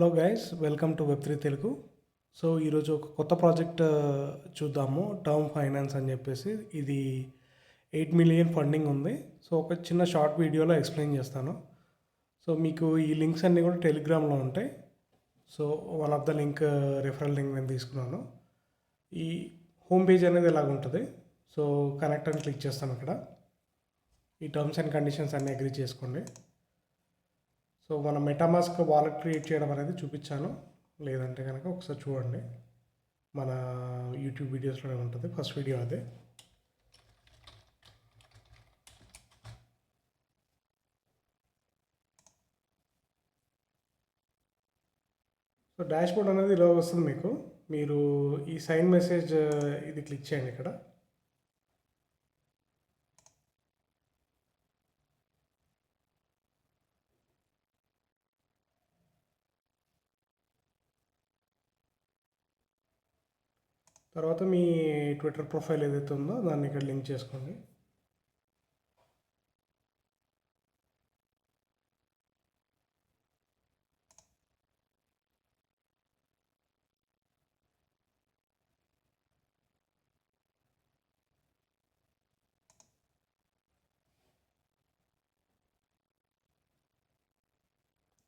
Hello guys welcome to web three Telugu so ఈరోజు ఒక కొత్త ప్రాజెక్ట్ uh, చూద్దాము. టర్మ్ ఫైనాన్స్ అని చెప్పేసి ఇది ఎయిట్ మిలియన్ ఫండింగ్ ఉంది. సో ఒక చిన్న షార్ట్ వీడియోలో ఎక్స్ప్లెయిన్ చేస్తాను. సో మీకు ఈ లింక్స్ అన్నీ కూడా టెలిగ్రామ్లో ఉంటాయి. So one of the link referral link నేను తీసుకున్నాను. ఈ హోమ్ పేజ్ అనేది ఇలాగ ఉంటుంది సో కనెక్ట్ అని క్లిక్ చేస్తాను ఇక్కడ ఈ టర్మ్స్ అండ్ కండిషన్స్ అన్నీ అగ్రీ చేసుకోండి. సో మన మెటామాస్క్ వాలెట్ క్రియేట్ చేయడం అనేది చూపించాను. లేదంటే కనుక ఒకసారి చూడండి. మన యూట్యూబ్ వీడియోస్లోనే ఉంటుంది. ఫస్ట్ వీడియో అదే. సో డాష్ బోర్డ్ అనేది ఇలా వస్తుంది మీకు. మీరు ఈ సైన్ మెసేజ్ ఇది క్లిక్ చేయండి ఇక్కడ. తర్వాత మీ ట్విట్టర్ ప్రొఫైల్ ఏదైతే ఉందో దాన్ని ఇక్కడ లింక్ చేసుకోండి.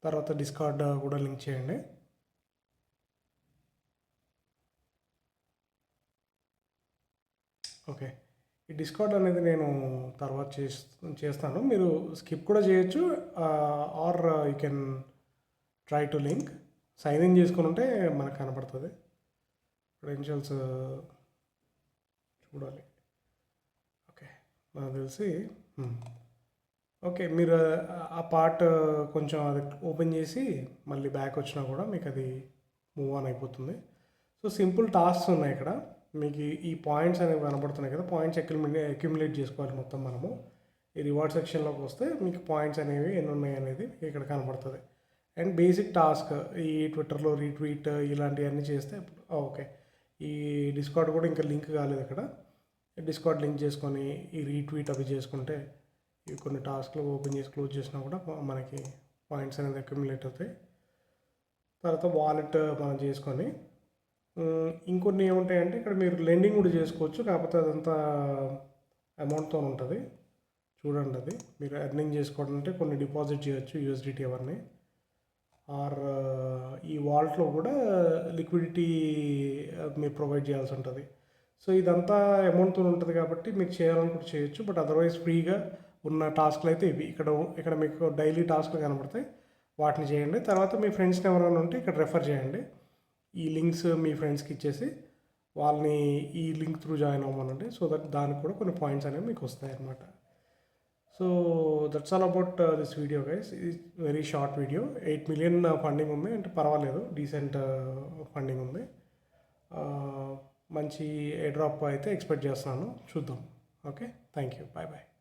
తర్వాత డిస్కార్డ్ కూడా లింక్ చేయండి. ఓకే. ఈ డిస్కౌంట్ అనేది నేను తర్వాత చేస్తాను. మీరు స్కిప్ కూడా చేయొచ్చు. Or you can try to link. Sign in చేసుకుని ఉంటే మనకు కనపడుతుంది. క్రెడెన్షియల్స్ చూడాలి. ఓకే. నాకు తెలిసి ఓకే. మీరు ఆ పార్ట్ కొంచెం అది ఓపెన్ చేసి మళ్ళీ బ్యాక్ వచ్చినా కూడా మీకు అది మూవ్ ఆన్ అయిపోతుంది. సో సింపుల్ టాస్క్స్ ఉన్నాయి ఇక్కడ. మీకు ఈ పాయింట్స్ అనేవి కనబడుతున్నాయి కదా పాయింట్స్ అక్యుమిలే అక్యుమిలేట్ చేసుకోవాలి మొత్తం మనము. ఈ రివార్డ్ సెక్షన్లోకి వస్తే మీకు పాయింట్స్ అనేవి ఎన్ని ఉన్నాయి అనేది ఇక్కడ కనబడుతుంది. అండ్ బేసిక్ టాస్క్ ఈ ట్విట్టర్లో రీట్వీట్ ఇలాంటివన్నీ చేస్తే ఓకే ఈ డిస్కార్డ్ కూడా ఇంకా లింక్ కాలేదు ఇక్కడ. డిస్కార్డ్ లింక్ చేసుకొని ఈ రీట్వీట్ అవి చేసుకుంటే ఈ కొన్ని టాస్క్లు ఓపెన్ చేసి క్లోజ్ చేసినా కూడా మనకి పాయింట్స్ అనేది అక్యుమిలేట్ అవుతాయి. తర్వాత వాలెట్ మనం చేసుకొని ఇంకొన్ని ఏముంటాయంటే ఇక్కడ మీరు లెండింగ్ కూడా చేసుకోవచ్చు కాకపోతే అదంతా అమౌంట్తో ఉంటుంది. చూడండి అది. మీరు ఎర్నింగ్ చేసుకోవడం అంటే కొన్ని డిపాజిట్ చేయొచ్చు యూఎస్డిటీ అవన్నీ. ఆర్ ఈ వాల్ట్లో కూడా లిక్విడిటీ మీరు ప్రొవైడ్ చేయాల్సి ఉంటుంది. సో ఇదంతా అమౌంట్తో ఉంటుంది కాబట్టి మీకు చేయాలనుకుంటే చేయొచ్చు బట్ అదర్వైజ్ ఫ్రీగా ఉన్న టాస్క్లు అయితే ఇవి. ఇక్కడ ఇక్కడ మీకు డైలీ టాస్క్లు కనబడతాయి. వాటిని చేయండి. తర్వాత మీ ఫ్రెండ్స్ని ఎవరైనా ఉంటే ఇక్కడ రెఫర్ చేయండి. ఈ లింక్స్ మీ ఫ్రెండ్స్కి ఇచ్చేసి వాళ్ళని ఈ లింక్ త్రూ జాయిన్ అవ్వమనండి. సో దట్ దానికి కూడా కొన్ని పాయింట్స్ అనేవి మీకు వస్తాయి అన్నమాట. So that's all about this video guys ఇది very short video eight million funding ఉంది. అంటే పర్వాలేదు. డీసెంట్ ఫండింగ్ uh, ఉంది. Uh, మంచి ఏ డ్రాప్ అయితే ఎక్స్పెక్ట్ చేస్తున్నాను చూద్దాం. Okay thank you bye bye